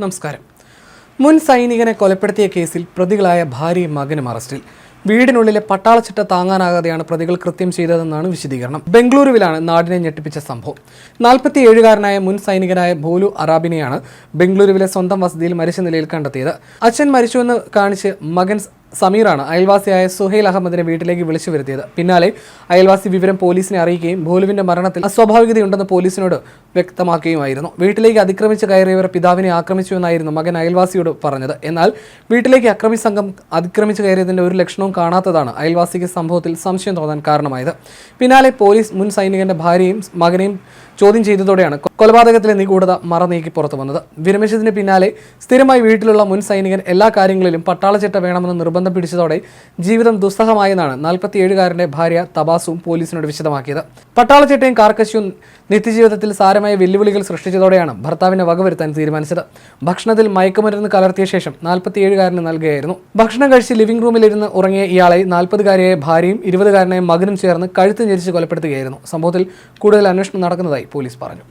നമസ്കാരം. മുൻ സൈനികനെ കൊലപ്പെടുത്തിയ കേസിൽ പ്രതികളായ ഭാര്യയും മകനും അറസ്റ്റിൽ. വീടിനുള്ളിലെ പട്ടാളച്ചിട്ട താങ്ങാനാകാതെയാണ് പ്രതികൾ കൃത്യം ചെയ്തതെന്നാണ് വിശദീകരണം. ബംഗളൂരുവിലാണ് നാടിനെ ഞെട്ടിപ്പിച്ച സംഭവം. നാൽപ്പത്തിയേഴുകാരനായ മുൻ സൈനികനായ ഭോലു അറാബിനെയാണ് ബംഗളൂരുവിലെ സ്വന്തം വസതിയിൽ മരിച്ച നിലയിൽ കണ്ടെത്തിയത്. അച്ഛൻ മരിച്ചുവെന്ന് കാണിച്ച് മകൻ സമീറാണ് അയൽവാസിയായ സുഹൈൽ അഹമ്മദിനെ വീട്ടിലേക്ക് വിളിച്ചു വരുത്തിയത്. പിന്നാലെ അയൽവാസി വിവരം പോലീസിനെ അറിയിക്കുകയും ഭോലുവിന്റെ മരണത്തിൽ അസ്വാഭാവികതയുണ്ടെന്ന് പോലീസിനോട് വ്യക്തമാക്കുകയുമായിരുന്നു. വീട്ടിലേക്ക് അതിക്രമിച്ച് കയറിയവർ പിതാവിനെ ആക്രമിച്ചുവെന്നായിരുന്നു മകൻ അയൽവാസിയോട് പറഞ്ഞത്. എന്നാൽ വീട്ടിലേക്ക് അക്രമി സംഘം അതിക്രമിച്ച് കയറിയതിന്റെ ഒരു ലക്ഷണവും കാണാത്തതാണ് അയൽവാസിക്ക് സംഭവത്തിൽ സംശയം തോന്നാൻ കാരണമായത്. പിന്നാലെ പോലീസ് മുൻ സൈനികന്റെ ഭാര്യയും മകനെയും ചോദ്യം ചെയ്തതോടെയാണ് കൊലപാതകത്തിലെ നിഗൂഢത മറ നീക്കി പുറത്തു വന്നത് വിരമിച്ചതിന് പിന്നാലെ സ്ഥിരമായി വീട്ടിലുള്ള മുൻ സൈനികൻ എല്ലാ കാര്യങ്ങളിലും പട്ടാളച്ചിട്ട വേണമെന്ന് നിർബന്ധം പിടിച്ചതോടെ ജീവിതം ദുസ്സഹമായെന്നാണ് നാൽപ്പത്തിയേഴുകാരന്റെ ഭാര്യ തബാസും പോലീസിനോട് വിശദമാക്കിയത്. പട്ടാളച്ചേട്ടയും കാർക്കശ്യവും നിത്യജീവിതത്തിൽ സാരമായ വെല്ലുവിളികൾ സൃഷ്ടിച്ചതോടെയാണ് ഭർത്താവിനെ വകവരുത്താൻ തീരുമാനിച്ചത്. ഭക്ഷണത്തിൽ മയക്കുമരുന്ന് കലർത്തിയ ശേഷം നാൽപ്പത്തിയേഴുകാരന് നൽകുകയായിരുന്നു. ഭക്ഷണം കഴിച്ച് ലിവിംഗ് റൂമിലിരുന്ന് ഉറങ്ങിയ ഇയാളെ നാൽപ്പതുകാരിയായ ഭാര്യയും ഇരുപതുകാരനായ മകനും ചേർന്ന് കഴുത്ത് ഞെരിച്ച് കൊലപ്പെടുത്തുകയായിരുന്നു. സംഭവത്തിൽ കൂടുതൽ അന്വേഷണം നടക്കുന്നതായി പോലീസ് പറഞ്ഞു.